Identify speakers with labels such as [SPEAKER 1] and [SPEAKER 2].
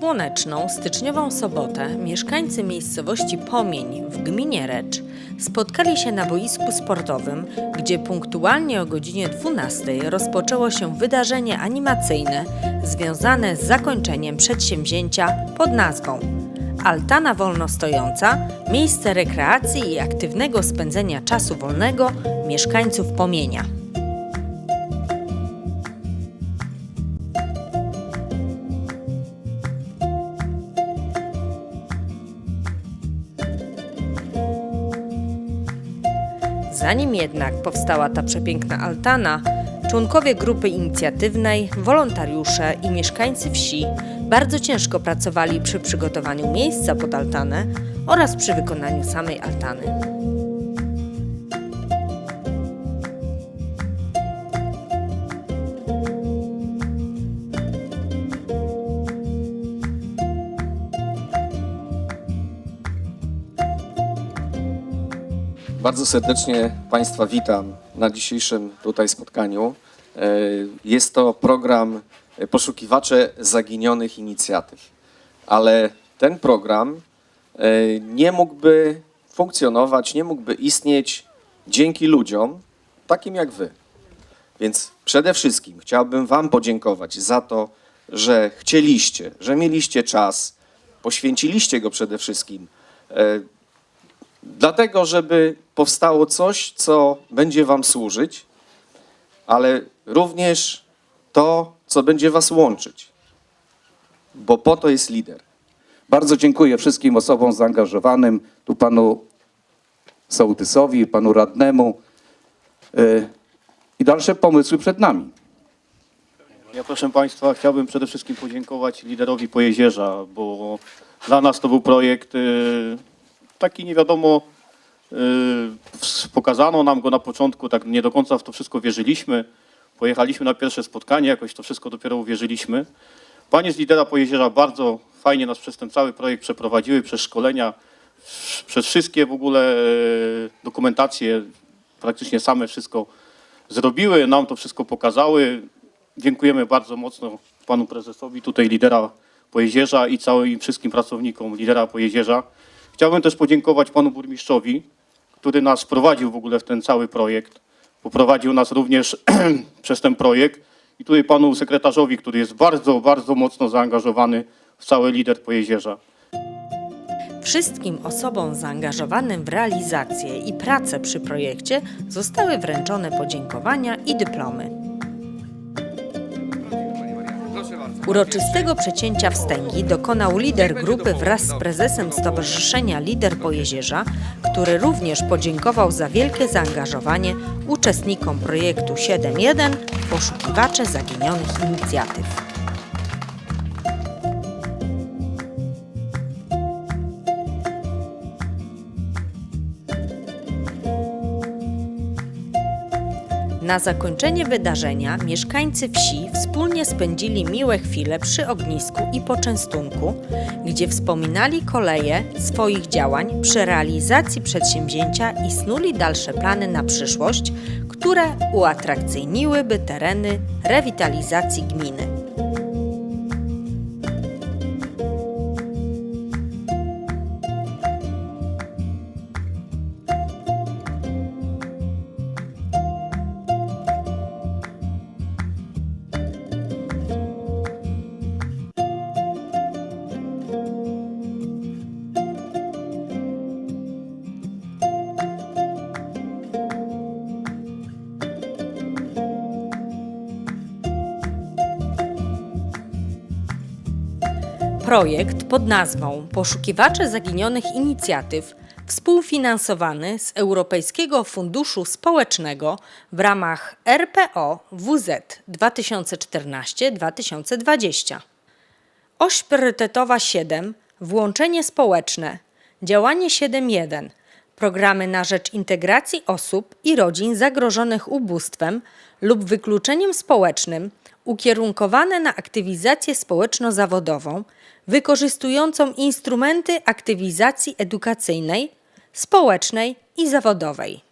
[SPEAKER 1] słoneczną, styczniową sobotę mieszkańcy miejscowości Pomień w gminie Recz spotkali się na boisku sportowym, gdzie punktualnie o godzinie 12 rozpoczęło się wydarzenie animacyjne związane z zakończeniem przedsięwzięcia pod nazwą Altana Wolnostojąca miejsce rekreacji i aktywnego spędzenia czasu wolnego mieszkańców Pomienia. Zanim jednak powstała ta przepiękna altana, członkowie grupy inicjatywnej, wolontariusze i mieszkańcy wsi bardzo ciężko pracowali przy przygotowaniu miejsca pod altanę oraz przy wykonaniu samej altany.
[SPEAKER 2] Bardzo serdecznie Państwa witam na dzisiejszym tutaj spotkaniu. E, Jest to program Poszukiwacze Zaginionych Inicjatyw, ale ten program e, nie mógłby funkcjonować, nie mógłby istnieć dzięki ludziom takim jak Wy. Więc przede wszystkim chciałbym Wam podziękować za to, że chcieliście, że mieliście czas, poświęciliście go przede wszystkim e, dlatego, żeby powstało coś, co będzie Wam służyć, ale również to, co będzie Was łączyć, bo po to jest lider.
[SPEAKER 3] Bardzo dziękuję wszystkim osobom zaangażowanym, tu panu sołtysowi, panu radnemu. Yy, I dalsze pomysły przed nami.
[SPEAKER 4] Ja proszę Państwa chciałbym przede wszystkim podziękować liderowi Pojezierza, bo dla nas to był projekt y, taki nie wiadomo, y, pokazano nam go na początku, tak nie do końca w to wszystko wierzyliśmy. Pojechaliśmy na pierwsze spotkanie, jakoś to wszystko dopiero uwierzyliśmy. Panie z lidera Pojezierza bardzo fajnie nas przez ten cały projekt przeprowadziły, przez szkolenia, przez wszystkie w ogóle y, dokumentacje, praktycznie same wszystko zrobiły, nam to wszystko pokazały. Dziękujemy bardzo mocno panu prezesowi, tutaj lidera Pojezierza i całym wszystkim pracownikom lidera Pojezierza. Chciałbym też podziękować panu burmistrzowi, który nas prowadził w ogóle w ten cały projekt. Poprowadził nas również przez ten projekt i tutaj panu sekretarzowi, który jest bardzo, bardzo mocno zaangażowany w cały lider Pojezierza.
[SPEAKER 1] Wszystkim osobom zaangażowanym w realizację i pracę przy projekcie zostały wręczone podziękowania i dyplomy. Uroczystego przecięcia wstęgi dokonał lider grupy wraz z prezesem Stowarzyszenia Lider Pojezierza, który również podziękował za wielkie zaangażowanie uczestnikom projektu 7.1 Poszukiwacze Zaginionych Inicjatyw. Na zakończenie wydarzenia mieszkańcy wsi wspólnie spędzili miłe chwile przy ognisku i poczęstunku, gdzie wspominali koleje swoich działań przy realizacji przedsięwzięcia i snuli dalsze plany na przyszłość, które uatrakcyjniłyby tereny rewitalizacji gminy. Projekt pod nazwą Poszukiwacze Zaginionych Inicjatyw współfinansowany z Europejskiego Funduszu Społecznego w ramach RPO WZ 2014-2020. Oś priorytetowa 7 Włączenie społeczne. Działanie 7.1 Programy na rzecz integracji osób i rodzin zagrożonych ubóstwem lub wykluczeniem społecznym ukierunkowane na aktywizację społeczno-zawodową, wykorzystującą instrumenty aktywizacji edukacyjnej, społecznej i zawodowej.